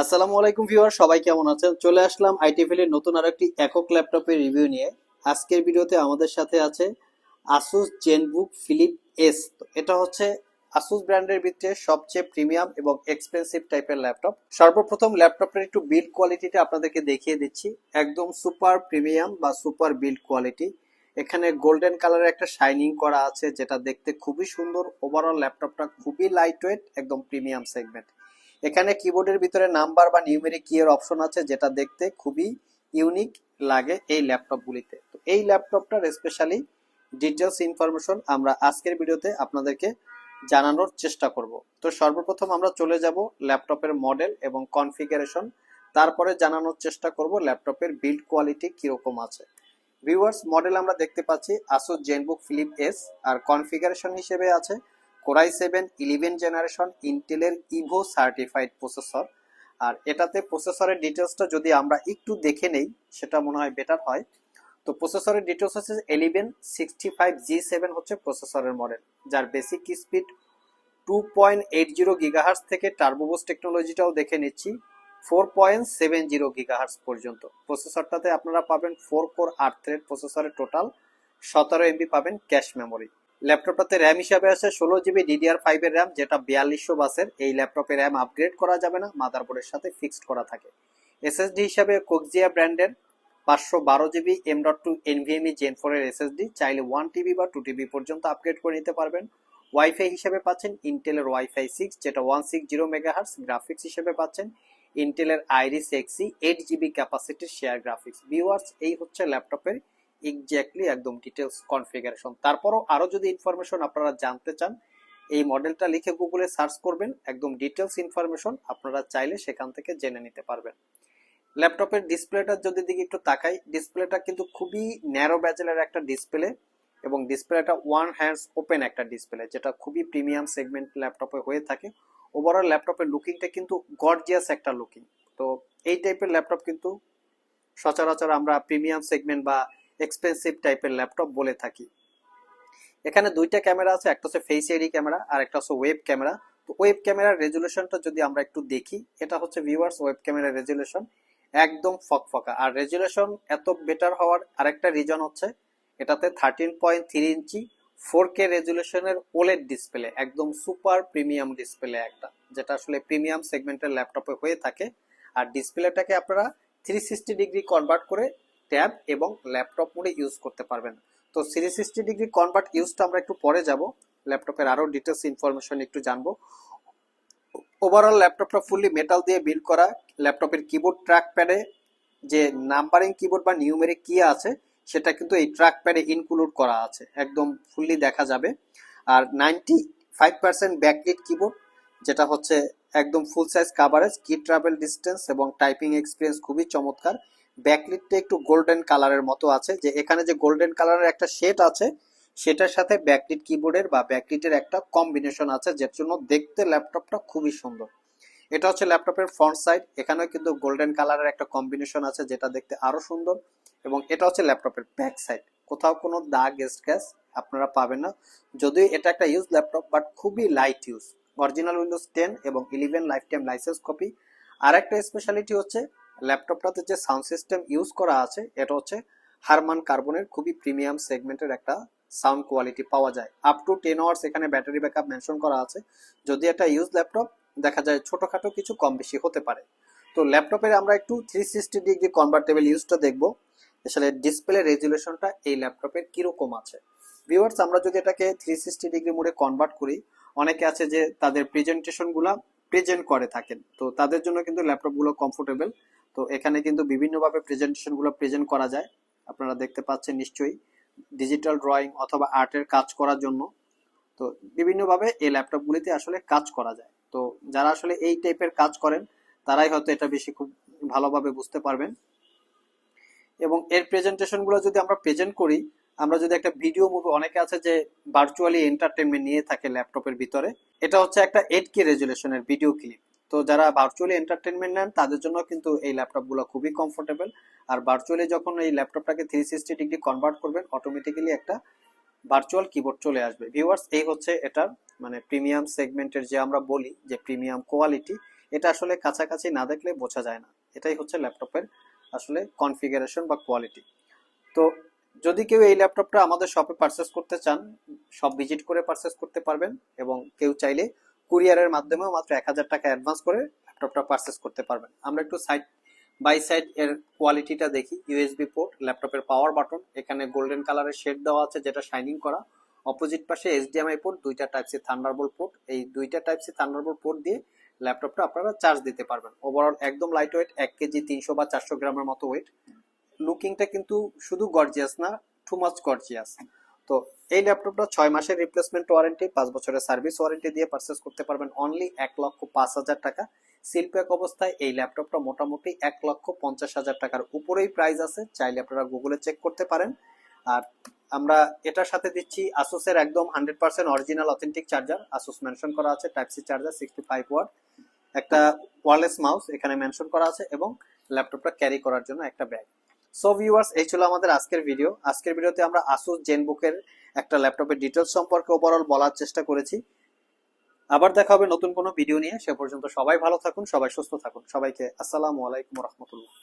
আসসালামু আলাইকুম ভিউয়ার, সবাই কেমন আছেন? চলে আসলাম আইটিভিল এর নতুন আরেকটি একক ল্যাপটপের রিভিউ নিয়ে। আজকের ভিডিওতে আমাদের সাথে আছে আসুস জেনবুক ফিলিপ এস এটা হচ্ছে আসুস ব্র্যান্ডের ভিতরে সবচেয়ে প্রিমিয়াম এবং এক্সপেন্সিভ টাইপের ল্যাপটপ। সর্বপ্রথম ল্যাপটপের একটু বিল্ড কোয়ালিটিটা আপনাদেরকে দেখিয়ে দিচ্ছি। একদম সুপার প্রিমিয়াম বা সুপার বিল্ড কোয়ালিটি এখানে গোল্ডেন কালারের একটা শাইনিং করা আছে, যেটা দেখতে খুবই সুন্দর। ওভারঅল ল্যাপটপটা খুবই লাইট ওয়েট একদম প্রিমিয়াম সেগমেন্ট এখানে কিবোর্ডের ভিতরে নাম্বার বা নিউমেরিক কি এর অপশন আছে, যেটা দেখতে খুবই ইউনিক লাগে এই ল্যাপটপগুলিতে তো এই ল্যাপটপটার স্পেশালি ডিটেলস ইনফরমেশন আমরা আজকের ভিডিওতে আপনাদেরকে জানানোর চেষ্টা করব। তো সর্বপ্রথম আমরা চলে যাব ল্যাপটপের মডেল এবং কনফিগারেশন তারপরে জানানোর চেষ্টা করব ল্যাপটপের বিল্ড কোয়ালিটি কীরকম আছে। ভিউয়ার্স মডেল আমরা দেখতে পাচ্ছি আসুস জেনবুক ফিলিপ এস আর কনফিগারেশন হিসেবে আছে core i seven eleven generation ইন্টেলের ইভো সার্টিফাইড প্রসেসর আর এটাতে প্রসেসরের ডিটেলসটা যদি আমরা একটু দেখে নেই, সেটা মনে হয় বেটার হয়। তো প্রসেসরের ডিটেলস হচ্ছে eleven sixty five G seven হচ্ছে প্রসেসরের মডেল যার basic speed two point eight zero gigahertz থেকে টার্বোবোস টেকনোলজিটাও দেখে নিচ্ছি four point seven zero gigahertz পর্যন্ত। প্রসেসরটাতে আপনারা পাবেন ফোর কোর আট থ্রেড প্রসেসরের টোটাল সতেরো এমবি পাবেন ক্যাশ মেমোরি ল্যাপটপটাতে র্যাম হিসাবে আছে, ষোলো জিবি ডিডিআর ফাইভের র্যাম যেটা বিয়াল্লিশশো বাসের। এই ল্যাপটপে র্যাম আপগ্রেড করা যাবে না, মাদারবোর্ডের সাথে ফিক্সড করা থাকে। এসএসডি হিসাবে কোকজিয়া ব্র্যান্ডের পাঁচশো বারো GB M dot two NVMe gen ফোরের এসএসডি চাইলে ওয়ান টিবি বা টু টিবি পর্যন্ত আপগ্রেড করে নিতে পারবেন। ওয়াইফাই হিসেবে পাচ্ছেন ইন্টেলের ওয়াইফাই সিক্স যেটা one six zero megahertz graphics হিসেবে পাচ্ছেন। ইন্টেলের আইরিস এক্সি এইট জিবি ক্যাপাসিটির শেয়ার গ্রাফিক্স ভিউয়ার্স এই হচ্ছে ল্যাপটপের এক্স্যাক্টলি একদম ডিটেলস কনফিগারেশন তারপরও আরও যদি ইনফরমেশন আপনারা জানতে চান, এই মডেলটা লিখে গুগলে সার্চ করবেন, একদম ডিটেলস ইনফরমেশন আপনারা চাইলে সেখান থেকে জেনে নিতে পারবেন। ল্যাপটপের ডিসপ্লেটা যদি দিকে একটু তাকাই ডিসপ্লেটা কিন্তু খুবই ন্যারো ব্যাজেলের একটা ডিসপ্লে এবং ডিসপ্লেটা ওয়ান হ্যান্ডস ওপেন একটা ডিসপ্লে যেটা খুবই প্রিমিয়াম সেগমেন্ট ল্যাপটপে হয়ে থাকে। ওভারঅল ল্যাপটপের লুকিংটা কিন্তু গর্জিয়াস একটা লুকিং তো এই টাইপের ল্যাপটপ কিন্তু সচরাচর আমরা প্রিমিয়াম সেগমেন্ট বা এক্সপেন্সিভ টাইপের ল্যাপটপ বলে থাকি। এখানে দুইটা ক্যামেরা আছে, একটা হচ্ছে ফেস এডি ক্যামেরা আর একটা হচ্ছে ওয়েব ক্যামেরা তো ওয়েব ক্যামেরার রেজুলেশনটা যদি আমরা একটু দেখি, এটা হচ্ছে ভিউয়ার্স ওয়েব ক্যামেরার রেজুলেশন একদম ফকফকা। আর রেজুলেশন এত বেটার হওয়ার আরেকটা রিজন হচ্ছে, এটাতে thirteen point three inch four K রেজুলেশনের OLED display একদম সুপার প্রিমিয়াম ডিসপ্লে একটা, যেটা আসলে প্রিমিয়াম সেগমেন্টের ল্যাপটপে হয়ে থাকে। আর ডিসপ্লেটাকে আপনারা থ্রি সিক্সটি ডিগ্রি কনভার্ট করে ট্যাব এবং ল্যাপটপ মোডে ইউজ করতে পারবেন। তো থ্রি সিক্সটি ডিগ্রি কনভার্ট ইউজটা আমরা একটু পরে যাব। ল্যাপটপের আরও ডিটেলস ইনফরমেশন একটু জানব। ওভারঅল ল্যাপটপটা ফুললি মেটাল দিয়ে বিল্ড করা। ল্যাপটপের কিবোর্ড ট্র্যাক প্যাডে যে নাম্বারিং কিবোর্ড বা নিউমেরিক কি আছে, সেটা কিন্তু এই ট্র্যাক প্যাডে ইনক্লুড করা আছে। একদম ফুললি দেখা যাবে। আর ninety five percent backlit keyboard যেটা হচ্ছে একদম full size coverage key travel distance এবং টাইপিং এক্সপিরিয়েন্স খুবই চমৎকার। ব্যাকলিটটা একটু গোল্ডেন কালারের মতো আছে। যে এখানে যে গোল্ডেন কালারের একটা শেড আছে, সেটার সাথে ব্যাকলিট কিবোর্ডের বা ব্যাকলিটের একটা কম্বিনেশন আছে, যার জন্য দেখতে ল্যাপটপটা খুবই সুন্দর। এটা হচ্ছে ল্যাপটপের ফ্রন্ট সাইড এখানেও কিন্তু গোল্ডেন কালারের একটা কম্বিনেশন আছে, যেটা দেখতে আরও সুন্দর। এবং এটা হচ্ছে ল্যাপটপের ব্যাক সাইড কোথাও কোনো দাগ স্ক্র্যাচ আপনারা পাবেন না। যদিও এটা একটা ইউজ ল্যাপটপ বাট খুবই light use original Windows ten এবং eleven life time license copy আর একটা স্পেশালিটি হচ্ছে ল্যাপটপটাতে যে সাউন্ড সিস্টেম ইউজ করা আছে, এটা হচ্ছে হারমান কার্বনের খুবই প্রিমিয়াম সেগমেন্টের একটা সাউন্ড কোয়ালিটি পাওয়া যায়। আপ টু টেন আওয়ার্স এখানে ব্যাটারি ব্যাকআপ মেনশন করা আছে। যদি একটা ইউজ ল্যাপটপ দেখা যায় ছোটোখাটো কিছু কম বেশি হতে পারে। তো ল্যাপটপের আমরা একটু থ্রি সিক্সটি ডিগ্রি কনভার্টেবল ইউজটা দেখব। আসলে ডিসপ্লে রেজুলেশনটা এই ল্যাপটপের কীরকম আছে। ভিউয়ার্স আমরা যদি এটাকে থ্রি সিক্সটি ডিগ্রি মোডে কনভার্ট করি, অনেকে আছে যে তাদের প্রেজেন্টেশনগুলো প্রেজেন্ট করে থাকেন। তো তাদের জন্য কিন্তু ল্যাপটপগুলো কমফোর্টেবল তো এখানে কিন্তু বিভিন্নভাবে প্রেজেন্টেশনগুলো প্রেজেন্ট করা যায়। আপনারা দেখতে পাচ্ছেন নিশ্চয়ই ডিজিটাল ড্রয়িং অথবা আর্টের কাজ করার জন্য। তো বিভিন্নভাবে এই ল্যাপটপগুলিতে আসলে কাজ করা যায়। তো যারা আসলে এই টাইপের কাজ করেন, তারাই হয়তো এটা বেশি খুব ভালোভাবে বুঝতে পারবেন। এবং এর প্রেজেন্টেশনগুলো যদি আমরা প্রেজেন্ট করি, আমরা যদি একটা ভিডিও মুভি অনেকে আছে যে ভার্চুয়ালি এন্টারটেনমেন্ট নিয়ে থাকে ল্যাপটপের ভিতরে, এটা হচ্ছে একটা এইট কে রেজুলেশনের ভিডিও ক্লিপ তো যারা ভার্চুয়ালি এন্টারটেনমেন্ট নেন, তাদের জন্য কিন্তু এই ল্যাপটপগুলো খুবই কমফোর্টেবল আর ভার্চুয়ালি যখন এই ল্যাপটপটাকে থ্রি সিক্সটি ডিগ্রি কনভার্ট করবেন অটোমেটিক্যালি একটা ভার্চুয়াল কিবোর্ড চলে আসবে। ভিউয়ার্স এই হচ্ছে এটার মানে প্রিমিয়াম সেগমেন্টের যে আমরা বলি, যে প্রিমিয়াম কোয়ালিটি এটা আসলে কাছাকাছি না দেখলে বোঝা যায় না। এটাই হচ্ছে ল্যাপটপের আসলে কনফিগারেশন বা কোয়ালিটি তো যদি কেউ এই ল্যাপটপটা আমাদের শপে পারচেস করতে চান সব ভিজিট করে পারচেস করতে পারবেন এবং কেউ চাইলে কুরিয়ারের মাধ্যমেও মাত্র এক হাজার টাকা অ্যাডভান্স করে ল্যাপটপটা পারচেস করতে পারবেন। আমরা একটু সাইড বাই সাইড এর কোয়ালিটিটা দেখি। ইউএসবি পোর্ট ল্যাপটপের পাওয়ার বাটন এখানে গোল্ডেন কালারের শেড দেওয়া আছে যেটা শাইনিং করা। অপোজিট পাশে এইচডিএমআই পোর্ট দুইটা টাইপ সি থান্ডারবোল্ট পোর্ট এই দুইটা টাইপ সি থান্ডারবোল্ট পোর্ট দিয়ে ল্যাপটপটা আপনারা চার্জ দিতে পারবেন। ওভারঅল একদম লাইট ওয়েট এক কেজি তিনশো বা চারশো গ্রামের মতো ওয়েট লুকিংটা কিন্তু শুধু গর্জিয়াস না টু মাচ গর্জিয়াস তো এই ল্যাপটপটা ছয় মাসের রিপ্লেসমেন্ট ওয়ারেন্টি পাঁচ বছরের সার্ভিস ওয়ারেন্টি দিয়ে পারচেস করতে পারবেন অনলি এক লক্ষ পাঁচ হাজার টাকা। সিলপ্যাক অবস্থায় এই ল্যাপটপটা মোটামুটি এক লক্ষ পঞ্চাশ হাজার টাকার উপরেই প্রাইস আছে। চাইলে আপনারা গুগলে চেক করতে পারেন। আর আমরা এটার সাথে দিচ্ছি আসুসের একদম hundred percent original authentic charger Asus mention করা আছে type C charger sixty five watt একটা ওয়ারলেস মাউস এখানে মেনশন করা আছে এবং ল্যাপটপটা ক্যারি করার জন্য একটা ব্যাগ সো ভিউয়ার্স এই ছিল আমাদের আজকের ভিডিও আজকের ভিডিওতে আমরা আসুস জেনবুকের একটা ল্যাপটপের ডিটেলস সম্পর্কে ওভারঅল বলার চেষ্টা করেছি। আবার দেখা হবে নতুন কোনো ভিডিও নিয়ে। সে পর্যন্ত সবাই ভালো থাকুন, সবাই সুস্থ থাকুন। সবাইকে আসসালামু আলাইকুম রহমতুল্লাহ।